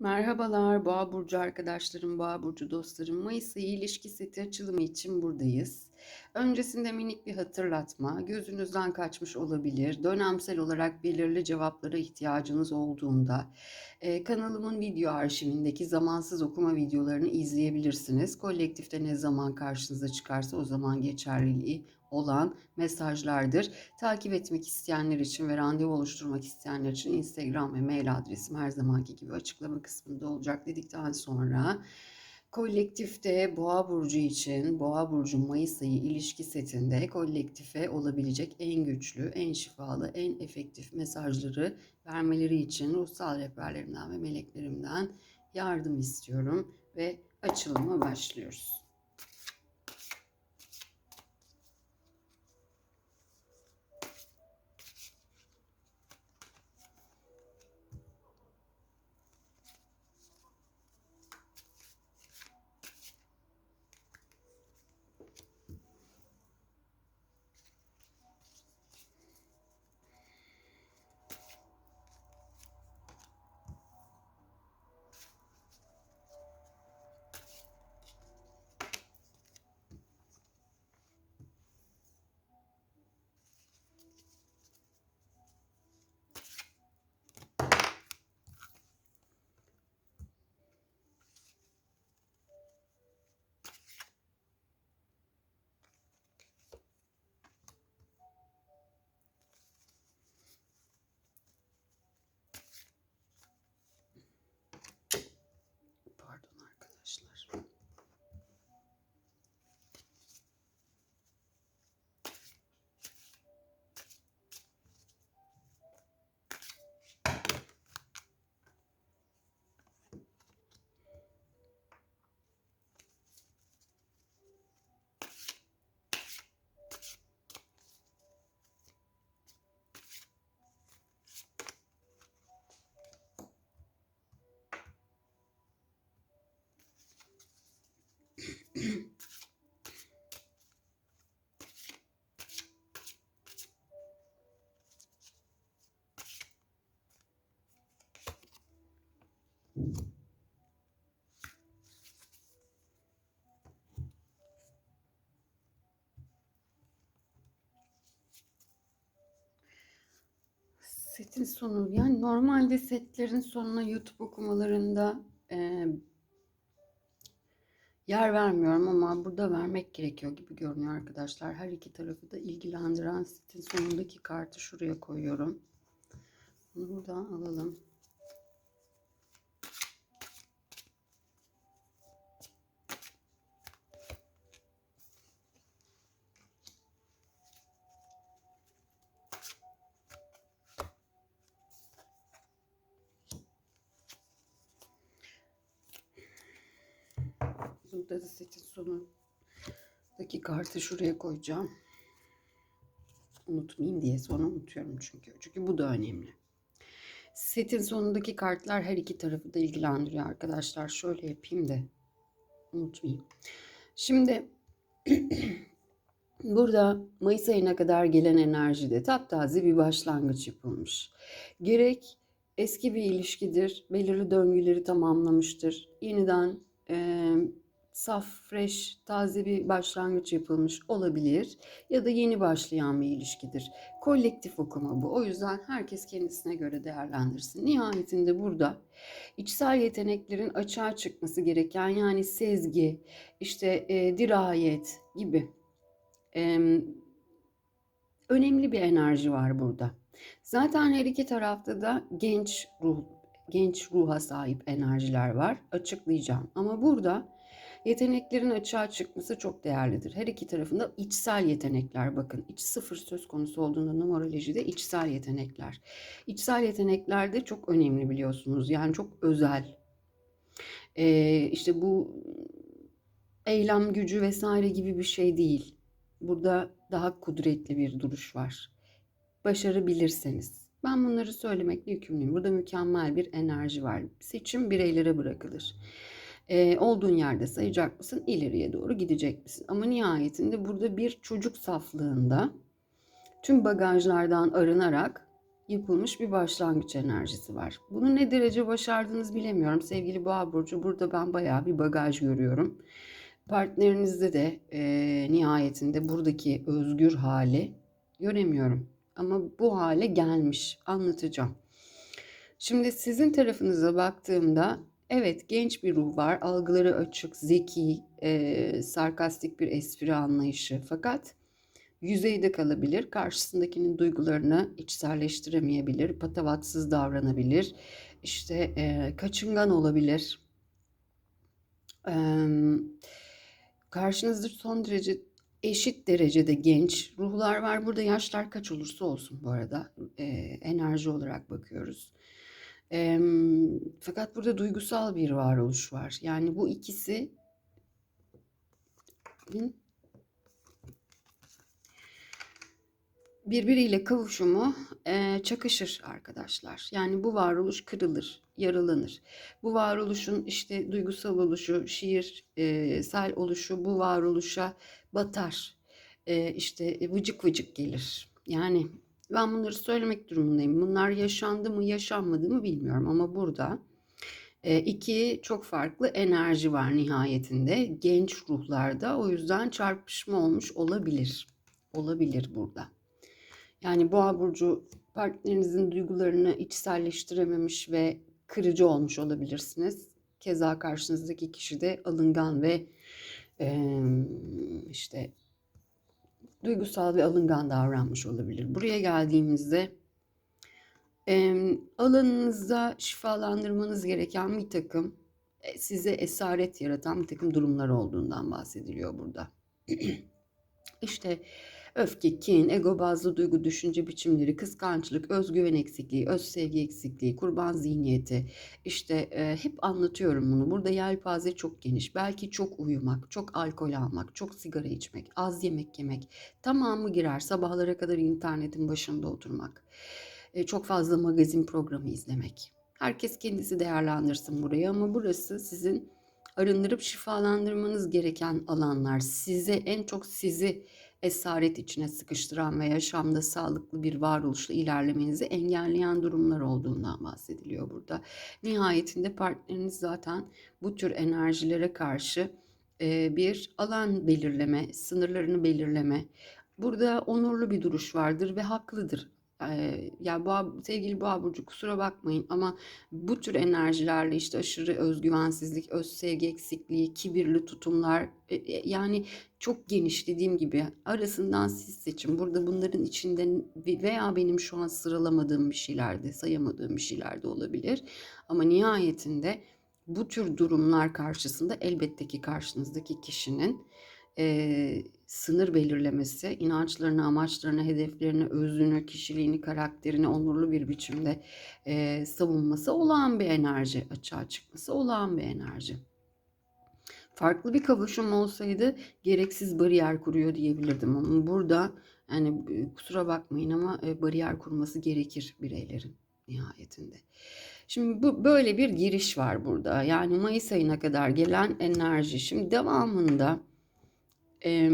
Merhabalar Boğa burcu arkadaşlarım, Boğa burcu dostlarım. Mayıs ayı ilişki seti açılımı için buradayız. Öncesinde minik bir hatırlatma, gözünüzden kaçmış olabilir. Dönemsel olarak belirli cevaplara ihtiyacınız olduğunda e, kanalımın video arşivindeki zamansız okuma videolarını izleyebilirsiniz. Kolektifte ne zaman karşınıza çıkarsa o zaman geçerliliği olan mesajlardır. Takip etmek isteyenler için ve randevu oluşturmak isteyenler için Instagram ve mail adresim her zamanki gibi açıklama kısmında olacak dedikten sonra kolektifte Boğa burcu için Boğa burcu Mayıs ayı ilişki setinde kolektife olabilecek en güçlü, en şifalı, en efektif mesajları vermeleri için ruhsal rehberlerimden ve meleklerimden yardım istiyorum ve açılıma başlıyoruz. Pardon arkadaşlar. Setin sonu yani normalde setlerin sonuna YouTube okumalarında e, yer vermiyorum ama burada vermek gerekiyor gibi görünüyor arkadaşlar. Her iki tarafı da ilgilendiren setin sonundaki kartı şuraya koyuyorum. Bunu buradan alalım. Burada da setin sonundaki kartı şuraya koyacağım. Unutmayayım diye sonra unutuyorum çünkü. Çünkü bu da önemli. Setin sonundaki kartlar her iki tarafı da ilgilendiriyor arkadaşlar. Şöyle yapayım da unutmayayım. Şimdi burada Mayıs ayına kadar gelen enerjide taptaze bir başlangıç yapılmış. Gerek eski bir ilişkidir, belirli döngüleri tamamlamıştır. Yeniden e, saf, fresh, taze bir başlangıç yapılmış olabilir ya da yeni başlayan bir ilişkidir. Kolektif okuma bu. O yüzden herkes kendisine göre değerlendirsin. Nihayetinde burada içsel yeteneklerin açığa çıkması gereken yani sezgi, işte e, dirayet gibi e, önemli bir enerji var burada. Zaten her iki tarafta da genç ruh, genç ruha sahip enerjiler var. Açıklayacağım. Ama burada Yeteneklerin açığa çıkması çok değerlidir. Her iki tarafında içsel yetenekler bakın. iç sıfır söz konusu olduğunda numerolojide içsel yetenekler. İçsel yetenekler de çok önemli biliyorsunuz. Yani çok özel. Ee, işte bu eylem gücü vesaire gibi bir şey değil. Burada daha kudretli bir duruş var. Başarabilirseniz. Ben bunları söylemekle yükümlüyüm. Burada mükemmel bir enerji var. Seçim bireylere bırakılır e, olduğun yerde sayacak mısın? İleriye doğru gidecek misin? Ama nihayetinde burada bir çocuk saflığında tüm bagajlardan arınarak yapılmış bir başlangıç enerjisi var. Bunu ne derece başardınız bilemiyorum. Sevgili Boğa Burcu burada ben bayağı bir bagaj görüyorum. Partnerinizde de e, nihayetinde buradaki özgür hali göremiyorum. Ama bu hale gelmiş. Anlatacağım. Şimdi sizin tarafınıza baktığımda evet genç bir ruh var. Algıları açık, zeki, e, sarkastik bir espri anlayışı. Fakat yüzeyde kalabilir. Karşısındakinin duygularını içselleştiremeyebilir. Patavatsız davranabilir. İşte e, kaçıngan olabilir. E, karşınızda son derece eşit derecede genç ruhlar var. Burada yaşlar kaç olursa olsun bu arada e, enerji olarak bakıyoruz. E, fakat burada duygusal bir varoluş var. Yani bu ikisi birbiriyle kavuşumu e, çakışır arkadaşlar. Yani bu varoluş kırılır, yaralanır. Bu varoluşun işte duygusal oluşu, şiirsel oluşu bu varoluşa batar. E, işte vıcık vıcık gelir. Yani ben bunları söylemek durumundayım. Bunlar yaşandı mı, yaşanmadı mı bilmiyorum ama burada e, iki çok farklı enerji var nihayetinde genç ruhlarda. O yüzden çarpışma olmuş olabilir. Olabilir burada. Yani boğa burcu partnerinizin duygularını içselleştirememiş ve kırıcı olmuş olabilirsiniz. Keza karşınızdaki kişi de alıngan ve işte duygusal ve alıngan davranmış olabilir. Buraya geldiğimizde e, alanınızda şifalandırmanız gereken bir takım size esaret yaratan bir takım durumlar olduğundan bahsediliyor burada. işte Öfke, kin, ego bazlı duygu düşünce biçimleri, kıskançlık, özgüven eksikliği, öz sevgi eksikliği, kurban zihniyeti. İşte e, hep anlatıyorum bunu. Burada yelpaze çok geniş. Belki çok uyumak, çok alkol almak, çok sigara içmek, az yemek yemek. Tamamı girer. Sabahlara kadar internetin başında oturmak. E, çok fazla magazin programı izlemek. Herkes kendisi değerlendirsin burayı ama burası sizin arındırıp şifalandırmanız gereken alanlar. Size en çok sizi esaret içine sıkıştıran ve yaşamda sağlıklı bir varoluşla ilerlemenizi engelleyen durumlar olduğundan bahsediliyor burada. Nihayetinde partneriniz zaten bu tür enerjilere karşı bir alan belirleme, sınırlarını belirleme, Burada onurlu bir duruş vardır ve haklıdır Ya boğa, sevgili boğa burcu kusura bakmayın ama bu tür enerjilerle işte aşırı özgüvensizlik, öz sevgi eksikliği, kibirli tutumlar e, e, yani çok geniş dediğim gibi arasından siz seçin. Burada bunların içinden veya benim şu an sıralamadığım bir şeylerde, sayamadığım bir şeylerde olabilir. Ama nihayetinde bu tür durumlar karşısında elbette ki karşınızdaki kişinin e, sınır belirlemesi, inançlarını, amaçlarını, hedeflerini, özünü, kişiliğini, karakterini onurlu bir biçimde e, savunması olağan bir enerji, açığa çıkması olağan bir enerji. Farklı bir kavuşum olsaydı gereksiz bariyer kuruyor diyebilirdim ama burada yani kusura bakmayın ama e, bariyer kurması gerekir bireylerin nihayetinde. Şimdi bu böyle bir giriş var burada. Yani Mayıs ayına kadar gelen enerji. Şimdi devamında e,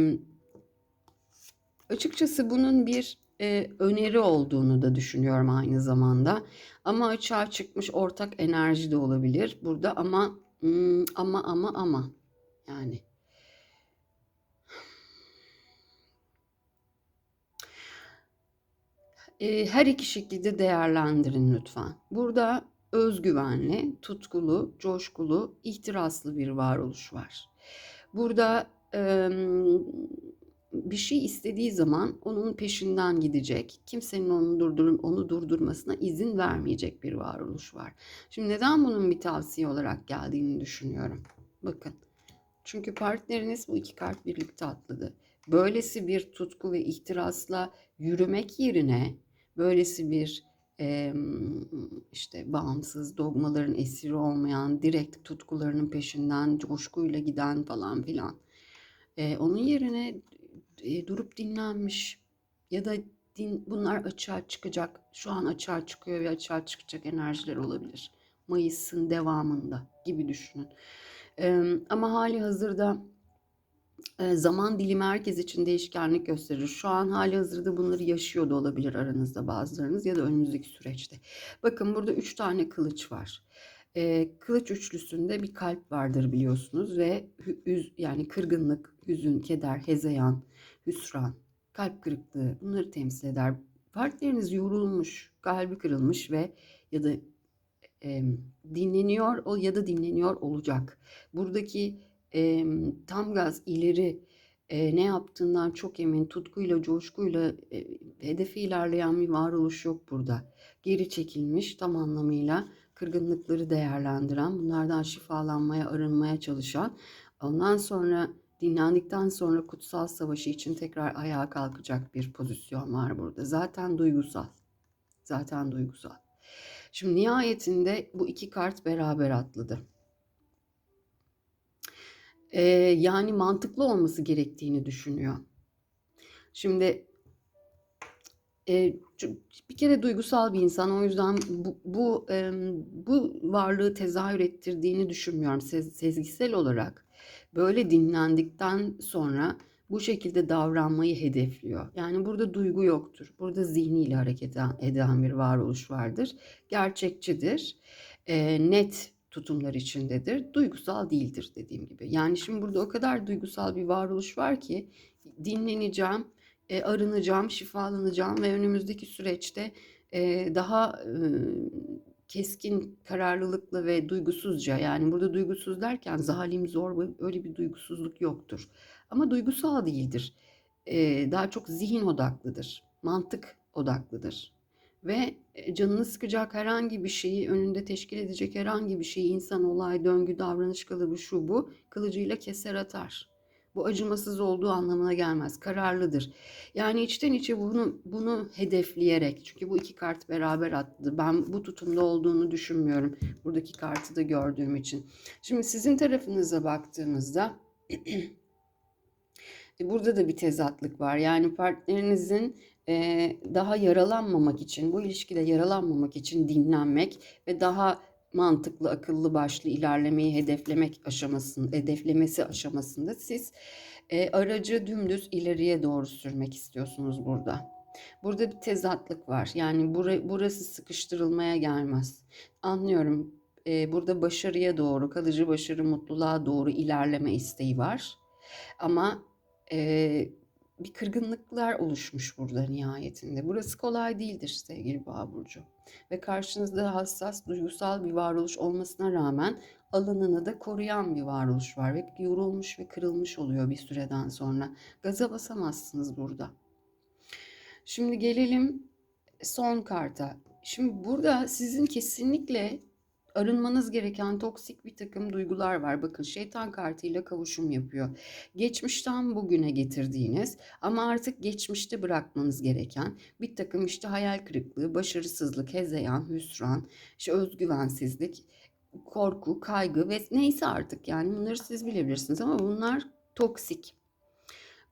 açıkçası bunun bir e, öneri olduğunu da düşünüyorum aynı zamanda. Ama açığa çıkmış ortak enerji de olabilir burada ama hmm, ama ama ama yani e, her iki şekilde değerlendirin lütfen. Burada özgüvenli, tutkulu, coşkulu, ihtiraslı bir varoluş var. Burada bir şey istediği zaman onun peşinden gidecek. Kimsenin onu durdur onu durdurmasına izin vermeyecek bir varoluş var. Şimdi neden bunun bir tavsiye olarak geldiğini düşünüyorum. Bakın. Çünkü partneriniz bu iki kart birlikte atladı. Böylesi bir tutku ve ihtirasla yürümek yerine böylesi bir işte bağımsız dogmaların esiri olmayan direkt tutkularının peşinden coşkuyla giden falan filan e, onun yerine e, durup dinlenmiş ya da din, bunlar açığa çıkacak. Şu an açığa çıkıyor ve açığa çıkacak enerjiler olabilir. Mayıs'ın devamında gibi düşünün. E, ama hali hazırda Eee, zaman dilimi herkes için değişkenlik gösterir. Şu an hâlihazırda bunları yaşıyor da olabilir aranızda bazılarınız ya da önümüzdeki süreçte. Bakın burada 3 tane kılıç var. Eee, kılıç üçlüsünde bir kalp vardır biliyorsunuz ve üz yani kırgınlık, hüzün, keder, hezeyan, hüsran, kalp kırıklığı bunları temsil eder. Partneriniz yorulmuş, kalbi kırılmış ve ya da, emm, dinleniyor o ya da dinleniyor olacak. Buradaki, emm, tam gaz ileri, eee, ne yaptığından çok emin, tutkuyla, coşkuyla, eee, hedefe ilerleyen bir varoluş yok burada. Geri çekilmiş, tam anlamıyla kırgınlıkları değerlendiren, bunlardan şifalanmaya, arınmaya çalışan, ondan sonra dinlendikten sonra kutsal savaşı için tekrar ayağa kalkacak bir pozisyon var burada. Zaten duygusal. Zaten duygusal. Şimdi nihayetinde bu 2 kart beraber atladı. Eee, yani mantıklı olması gerektiğini düşünüyor. Şimdi bir kere duygusal bir insan. O yüzden bu bu, bu varlığı tezahür ettirdiğini düşünmüyorum sez sezgisel olarak. Böyle dinlendikten sonra bu şekilde davranmayı hedefliyor. Yani burada duygu yoktur. Burada zihniyle hareket eden eden bir varoluş vardır. Gerçekçidir. Net tutumlar içindedir. Duygusal değildir dediğim gibi. Yani şimdi burada o kadar duygusal bir varoluş var ki dinleneceğim, eee, arınacağım, şifalanacağım ve önümüzdeki süreçte, eee, daha, ııı, keskin kararlılıkla ve duygusuzca yani burada duygusuz derken zalim, zorba öyle bir duygusuzluk yoktur. Ama duygusal değildir. Eee, daha çok zihin odaklıdır, mantık odaklıdır ve, eee, canını sıkacak herhangi bir şeyi, önünde teşkil edecek herhangi bir şeyi, insan, olay, döngü, davranış kalıbı, şu bu, kılıcıyla keser atar. Bu acımasız olduğu anlamına gelmez. Kararlıdır. Yani içten içe bunu bunu hedefleyerek çünkü bu 2 kart beraber attı. Ben bu tutumda olduğunu düşünmüyorum buradaki kartı da gördüğüm için. Şimdi sizin tarafınıza baktığımızda e, burada da bir tezatlık var. Yani partnerinizin, eee, daha yaralanmamak için, bu ilişkide yaralanmamak için dinlenmek ve daha mantıklı, akıllı başlı ilerlemeyi hedeflemek aşamasın hedeflemesi aşamasında siz, eee, aracı dümdüz ileriye doğru sürmek istiyorsunuz burada. Burada bir tezatlık var. Yani bura burası sıkıştırılmaya gelmez. Anlıyorum. Eee, burada başarıya doğru, kalıcı başarı, mutluluğa doğru ilerleme isteği var. Ama, eee, bir kırgınlıklar oluşmuş burada nihayetinde. Burası kolay değildir sevgili Boğa burcu ve karşınızda hassas, duygusal bir varoluş olmasına rağmen alanını da koruyan bir varoluş var ve yorulmuş ve kırılmış oluyor bir süreden sonra. Gaza basamazsınız burada. Şimdi gelelim son karta. Şimdi burada sizin kesinlikle arınmanız gereken toksik bir takım duygular var. Bakın şeytan kartıyla kavuşum yapıyor. Geçmişten bugüne getirdiğiniz ama artık geçmişte bırakmanız gereken bir takım işte hayal kırıklığı, başarısızlık, hezeyan, hüsran, işte özgüvensizlik, korku, kaygı ve neyse artık yani bunları siz bilebilirsiniz ama bunlar toksik.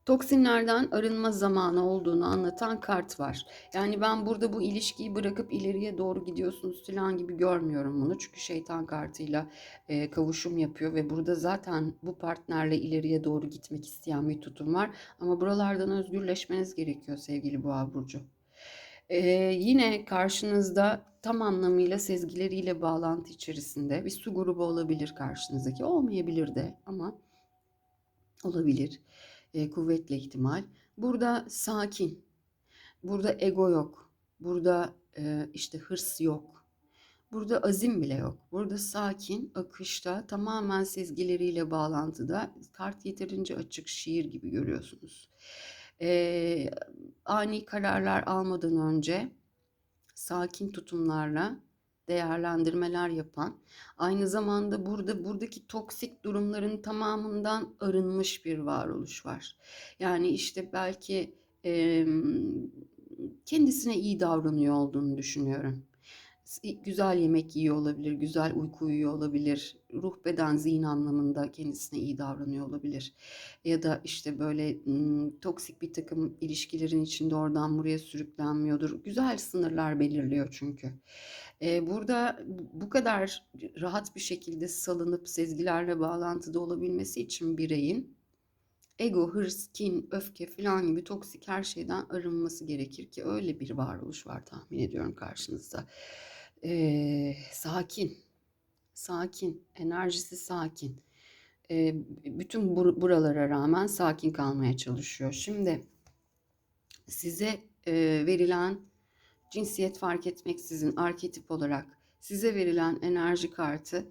Toksinlerden arınma zamanı olduğunu anlatan kart var. Yani ben burada bu ilişkiyi bırakıp ileriye doğru gidiyorsunuz falan gibi görmüyorum bunu. Çünkü şeytan kartıyla e, kavuşum yapıyor ve burada zaten bu partnerle ileriye doğru gitmek isteyen bir tutum var. Ama buralardan özgürleşmeniz gerekiyor sevgili Boğa burcu. E, yine karşınızda tam anlamıyla sezgileriyle bağlantı içerisinde bir su grubu olabilir karşınızdaki. Olmayabilir de ama olabilir e, kuvvetli ihtimal. Burada sakin, burada ego yok, burada e, işte hırs yok, burada azim bile yok. Burada sakin, akışta, tamamen sezgileriyle bağlantıda. Kart yeterince açık, şiir gibi görüyorsunuz. E, ani kararlar almadan önce sakin tutumlarla değerlendirmeler yapan, aynı zamanda burada buradaki toksik durumların tamamından arınmış bir varoluş var. Yani işte belki e, kendisine iyi davranıyor olduğunu düşünüyorum güzel yemek yiyor olabilir, güzel uyku uyuyor olabilir, ruh beden zihin anlamında kendisine iyi davranıyor olabilir. Ya da işte böyle toksik bir takım ilişkilerin içinde oradan buraya sürüklenmiyordur. Güzel sınırlar belirliyor çünkü. Burada bu kadar rahat bir şekilde salınıp sezgilerle bağlantıda olabilmesi için bireyin ego, hırs, kin, öfke falan gibi toksik her şeyden arınması gerekir ki öyle bir varoluş var tahmin ediyorum karşınızda. Ee, sakin, sakin, enerjisi sakin. Ee, bütün bur- buralara rağmen sakin kalmaya çalışıyor. Şimdi size e, verilen cinsiyet fark etmeksizin arketip olarak size verilen enerji kartı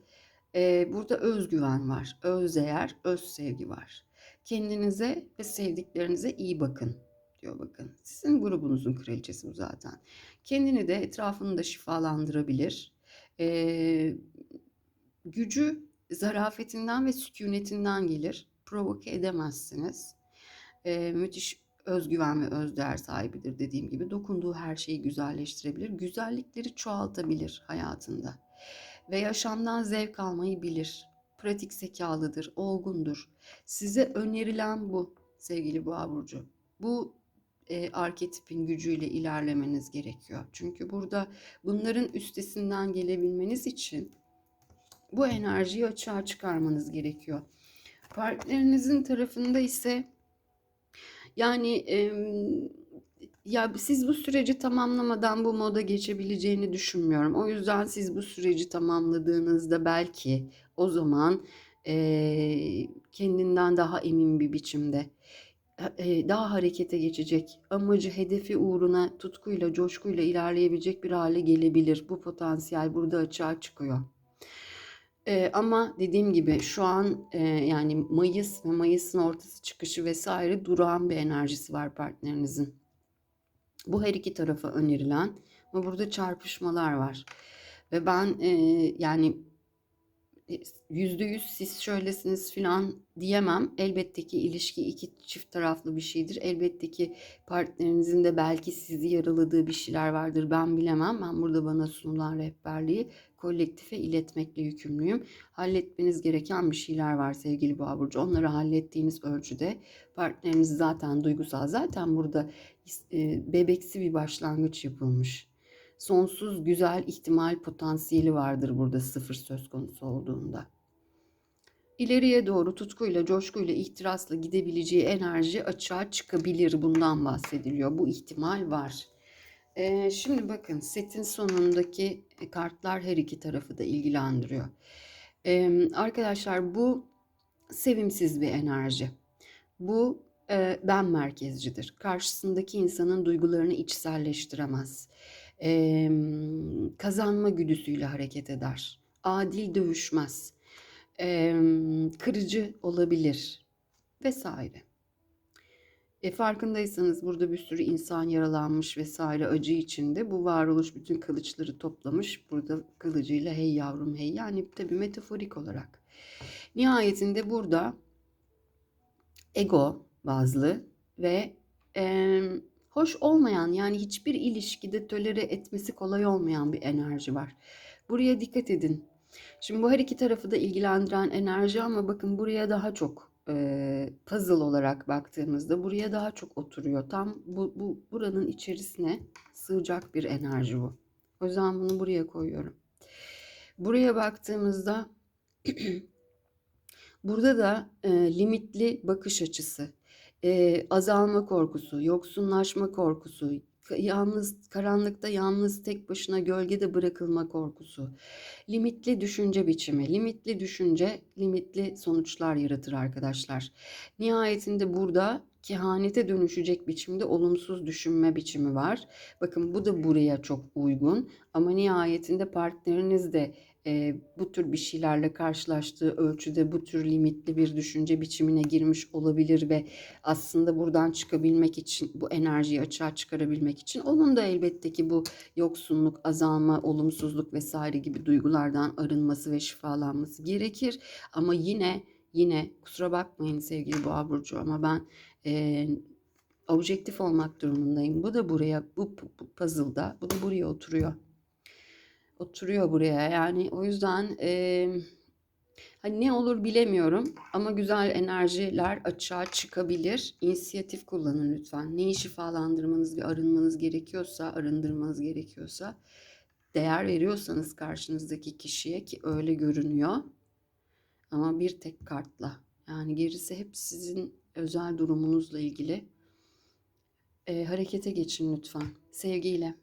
e, burada özgüven var, özdeğer, öz sevgi var. Kendinize ve sevdiklerinize iyi bakın diyor bakın. Sizin grubunuzun kraliçesi bu zaten. Kendini de etrafını da şifalandırabilir. E, gücü zarafetinden ve sükunetinden gelir. Provoke edemezsiniz. E, müthiş özgüven ve özdeğer sahibidir dediğim gibi. Dokunduğu her şeyi güzelleştirebilir. Güzellikleri çoğaltabilir hayatında. Ve yaşamdan zevk almayı bilir. Pratik zekalıdır, olgundur. Size önerilen bu sevgili Boğa Burcu. Bu e, arketipin gücüyle ilerlemeniz gerekiyor. Çünkü burada bunların üstesinden gelebilmeniz için bu enerjiyi açığa çıkarmanız gerekiyor. Partnerinizin tarafında ise yani em, ya siz bu süreci tamamlamadan bu moda geçebileceğini düşünmüyorum. O yüzden siz bu süreci tamamladığınızda belki o zaman eee, kendinden daha emin bir biçimde e, daha harekete geçecek, amacı, hedefi uğruna tutkuyla, coşkuyla ilerleyebilecek bir hale gelebilir. Bu potansiyel burada açığa çıkıyor. Ee, ama dediğim gibi şu an e, yani Mayıs ve Mayıs'ın ortası çıkışı vesaire durağan bir enerjisi var partnerinizin. Bu her iki tarafa önerilen ama burada çarpışmalar var. Ve ben e, yani yüzde yüz siz şöylesiniz filan diyemem. Elbette ki ilişki iki çift taraflı bir şeydir. Elbette ki partnerinizin de belki sizi yaraladığı bir şeyler vardır. Ben bilemem. Ben burada bana sunulan rehberliği kolektife iletmekle yükümlüyüm. Halletmeniz gereken bir şeyler var sevgili Boğa Burcu. Onları hallettiğiniz ölçüde partneriniz zaten duygusal. Zaten burada e, bebeksi bir başlangıç yapılmış sonsuz güzel ihtimal potansiyeli vardır burada sıfır söz konusu olduğunda. İleriye doğru tutkuyla, coşkuyla, ihtirasla gidebileceği enerji açığa çıkabilir. Bundan bahsediliyor. Bu ihtimal var. Ee, şimdi bakın setin sonundaki kartlar her iki tarafı da ilgilendiriyor. Ee, arkadaşlar bu sevimsiz bir enerji. Bu e, ben merkezcidir. Karşısındaki insanın duygularını içselleştiremez e, kazanma güdüsüyle hareket eder. Adil dövüşmez. E, kırıcı olabilir vesaire. E, farkındaysanız burada bir sürü insan yaralanmış vesaire acı içinde. Bu varoluş bütün kılıçları toplamış. Burada kılıcıyla hey yavrum hey yani tabii metaforik olarak. Nihayetinde burada ego bazlı ve e, hoş olmayan yani hiçbir ilişkide tolere etmesi kolay olmayan bir enerji var. Buraya dikkat edin. Şimdi bu her iki tarafı da ilgilendiren enerji ama bakın buraya daha çok e, puzzle olarak baktığımızda buraya daha çok oturuyor. Tam bu, bu buranın içerisine sığacak bir enerji bu. O yüzden bunu buraya koyuyorum. Buraya baktığımızda burada da e, limitli bakış açısı e, azalma korkusu, yoksunlaşma korkusu, yalnız karanlıkta yalnız tek başına gölgede bırakılma korkusu, limitli düşünce biçimi, limitli düşünce limitli sonuçlar yaratır arkadaşlar. Nihayetinde burada kehanete dönüşecek biçimde olumsuz düşünme biçimi var. Bakın bu da buraya çok uygun ama nihayetinde partneriniz de e, bu tür bir şeylerle karşılaştığı ölçüde bu tür limitli bir düşünce biçimine girmiş olabilir ve aslında buradan çıkabilmek için bu enerjiyi açığa çıkarabilmek için onun da elbette ki bu yoksunluk, azalma, olumsuzluk vesaire gibi duygulardan arınması ve şifalanması gerekir. Ama yine yine kusura bakmayın sevgili Boğa burcu ama ben e, objektif olmak durumundayım. Bu da buraya bu, bu puzzle'da bu da buraya oturuyor oturuyor buraya. Yani o yüzden e, hani ne olur bilemiyorum ama güzel enerjiler açığa çıkabilir. İnisiyatif kullanın lütfen. Neyi şifalandırmanız ve arınmanız gerekiyorsa, arındırmanız gerekiyorsa değer veriyorsanız karşınızdaki kişiye ki öyle görünüyor. Ama bir tek kartla. Yani gerisi hep sizin özel durumunuzla ilgili e, harekete geçin lütfen. Sevgiyle.